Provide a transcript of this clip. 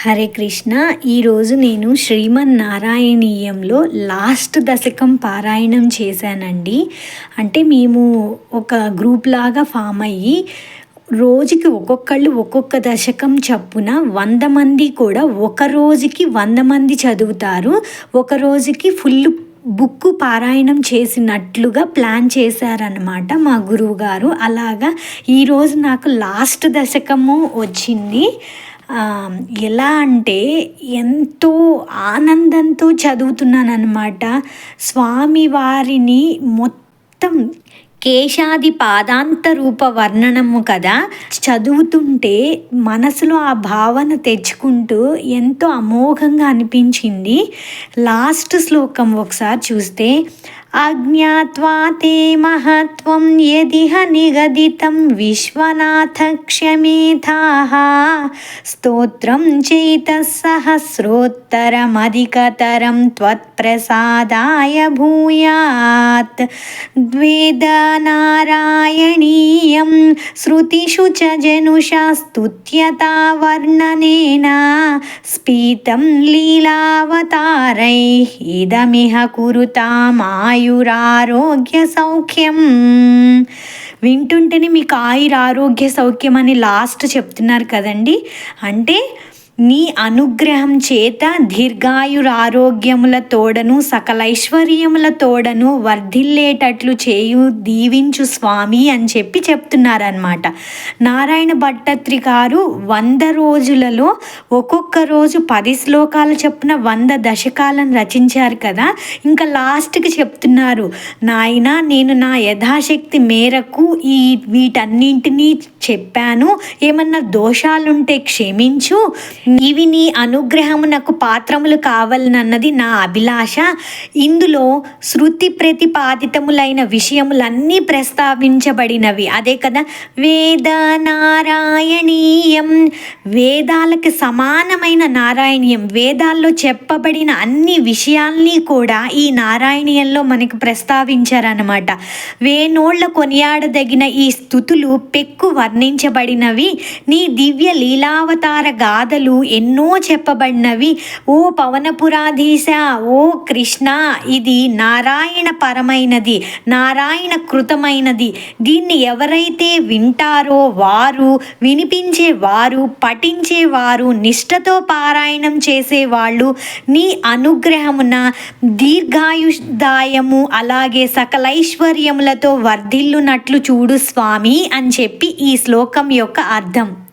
హరే కృష్ణ ఈరోజు నేను శ్రీమన్నారాయణీయంలో లాస్ట్ దశకం పారాయణం చేశానండి. అంటే మేము ఒక గ్రూప్ లాగా ఫామ్ అయ్యి రోజుకి ఒక్కొక్కళ్ళు ఒక్కొక్క దశకం చప్పున వంద మంది కూడా ఒక రోజుకి వంద మంది చదువుతారు. ఒక రోజుకి ఫుల్ బుక్ పారాయణం చేసినట్లుగా ప్లాన్ చేశారనమాట మా గురువు గారు అలాగా ఈరోజు నాకు లాస్ట్ దశకము వచ్చింది. ఎలా అంటే ఎంతో ఆనందంతో చదువుతున్నాను అనమాట స్వామివారిని మొత్తం కేశాది పాదాంత రూప వర్ణనము కదా. చదువుతుంటే మనసులో ఆ భావన తెచ్చుకుంటూ ఎంతో అమోఘంగా అనిపించింది. లాస్ట్ శ్లోకం ఒకసారి చూస్తే अज्ञात्वा ते महत्व यदिह निगदितं विश्वनाथ क्षमेथाः स्तोत्रं चैतसहस्रोत्तरमधिकतरं त्वत्प्रसादाय भूयात्। द्वेदनारायणीयं श्रुतिषु च जनुषा स्तुत्यता वर्णनेन स्पीतं लीलावतारैः इदमिह ఆయురారోగ్య సౌఖ్యం. వింటుంటేనే మీకు ఆయుర ఆరోగ్య సౌఖ్యం అని లాస్ట్ చెప్తున్నారు కదండి. అంటే నీ అనుగ్రహం చేత దీర్ఘాయురారోగ్యముల తోడను సకల ఐశ్వర్యముల తోడను వర్ధిల్లేటట్లు చేయు దీవించు స్వామి అని చెప్పి చెప్తున్నారనమాట నారాయణ భట్టత్రి గారు వంద రోజులలో ఒక్కొక్క రోజు పది శ్లోకాలు చెప్పిన వంద దశకాలను రచించారు కదా. ఇంకా లాస్ట్కి చెప్తున్నారు నాయన నేను నా యథాశక్తి మేరకు ఈ వీటన్నింటినీ చెప్పాను. ఏమన్నా దోషాలుంటే క్షమించు. నీవి నీ అనుగ్రహమునకు పాత్రములు కావాలన్నది నా అభిలాష. ఇందులో శృతి ప్రతిపాదితములైన విషయములన్నీ ప్రస్తావించబడినవి. అదే కదా వేద నారాయణీయం వేదాలకు సమానమైన నారాయణీయం. వేదాల్లో చెప్పబడిన అన్ని విషయాల్ని కూడా ఈ నారాయణీయంలో మనకు ప్రస్తావించారనమాట వేణోళ్ళ కొనియాడదగిన ఈ స్థుతులు పెక్కు వర్ణించబడినవి. నీ దివ్య లీలావతార గాథలు ఎన్నో చెప్పబడినవి. ఓ పవనపురాధీశ ఓ కృష్ణ ఇది నారాయణ పరమైనది నారాయణ కృతమైనది. దీన్ని ఎవరైతే వింటారో వారు వినిపించే వారు పఠించే వారు నిష్ఠతో పారాయణం చేసేవాళ్ళు నీ అనుగ్రహమున దీర్ఘాయుదాయము అలాగే సకలైశ్వర్యములతో వర్ధిల్లునట్లు చూడు స్వామి అని చెప్పి ఈ శ్లోకం యొక్క అర్థం.